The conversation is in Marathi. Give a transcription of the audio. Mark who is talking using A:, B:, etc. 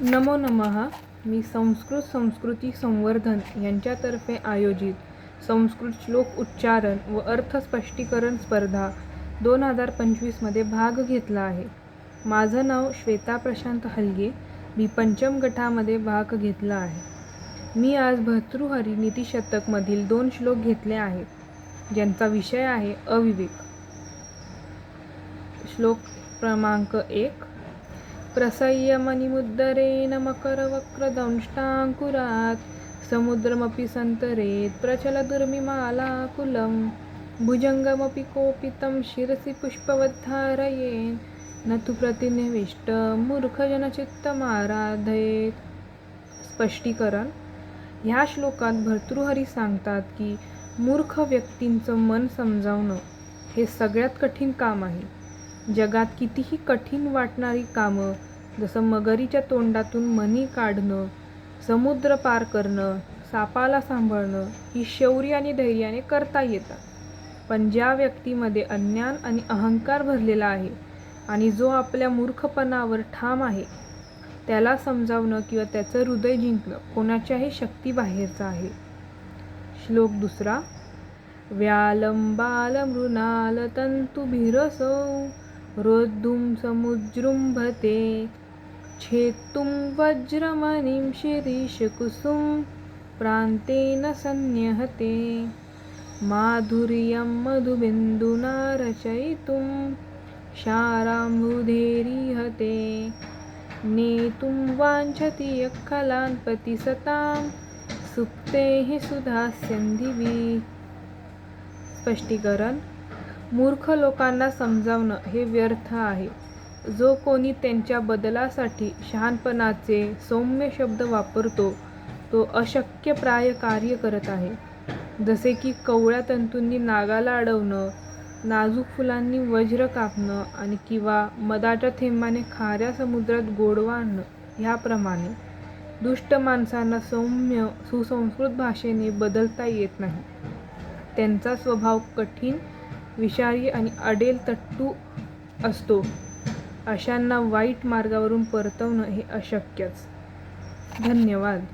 A: नमो नमः. मी संस्कृत संस्कृती संवर्धन यांच्यातर्फे आयोजित संस्कृत श्लोक उच्चारण व अर्थ स्पष्टीकरण स्पर्धा दोन हजार पंचवीसमध्ये भाग घेतला आहे. माझं नाव श्वेता प्रशांत हलगे. मी पंचम गटामध्ये भाग घेतला आहे. मी आज भर्तृहरी नीतीशतकमधील दोन श्लोक घेतले आहेत ज्यांचा विषय आहे अविवेक. श्लोक क्रमांक एक प्रसह्यमणिमुद्दरेण मकरवक्रदंष्टाङ्कुरात् समुद्रमपि सन्तरेत् प्रचलदुर्मिमालाकुलं भुजङ्गमपि कोपितं शिरसि पुष्पवद्धारयेन् न तु प्रतिनिविष्टमूर्खजनचित्तमाराधयेत् स्पष्टीकरण ह्या श्लोकात भर्तृहरी सांगतात की मूर्ख व्यक्तींचं मन समजावणं हे सगळ्यात कठीण काम आहे. जगात कितीही कठीण वाटणारी कामं जसं मगरीच्या तोंडातून मणी काढणं समुद्र पार करणं सापाला सांभाळणं ही शौर्य आणि धैर्याने करता येतात. पण ज्या व्यक्तीमध्ये अज्ञान आणि अहंकार भरलेला आहे आणि जो आपल्या मूर्खपणावर ठाम आहे त्याला समजावणं किंवा त्याचं हृदय जिंकणं कोणाच्याही शक्तीबाहेरचं आहे. श्लोक दुसरा व्यालंबालमृणालतंतुभिरसौ रोद्धुं समुज्जृम्भते छेत्तुं वज्रमणिं शिरीषकुसुं प्रान्तेन संन्यहते। माधुर्यं मधुबिन्दुना रचयितुं शाराम्बुधेरिहते नेतुं वाञ्छति यः सतां सुप्तेः सुधास्यन्दिवी स्पष्टीकरण। मूर्ख लोकांना समजावणं हे व्यर्थ आहे. जो कोणी त्यांच्या बदलासाठी शहाणपणाचे सौम्य शब्द वापरतो तो अशक्यप्राय कार्य करत आहे. जसे की कवळ्या तंतूंनी नागाला अडवणं नाजूक फुलांनी वज्र कापणं आणि किंवा मदाच्या थेंबाने खाऱ्या समुद्रात गोडवा आणणं ह्याप्रमाणे दुष्ट माणसांना सौम्य सुसंस्कृत भाषेने बदलता येत नाही. त्यांचा स्वभाव कठीण विषारी आणि अडेल तट्टू असतो. अशांना वाईट मार्गावरून परतवणं हे अशक्यच. धन्यवाद.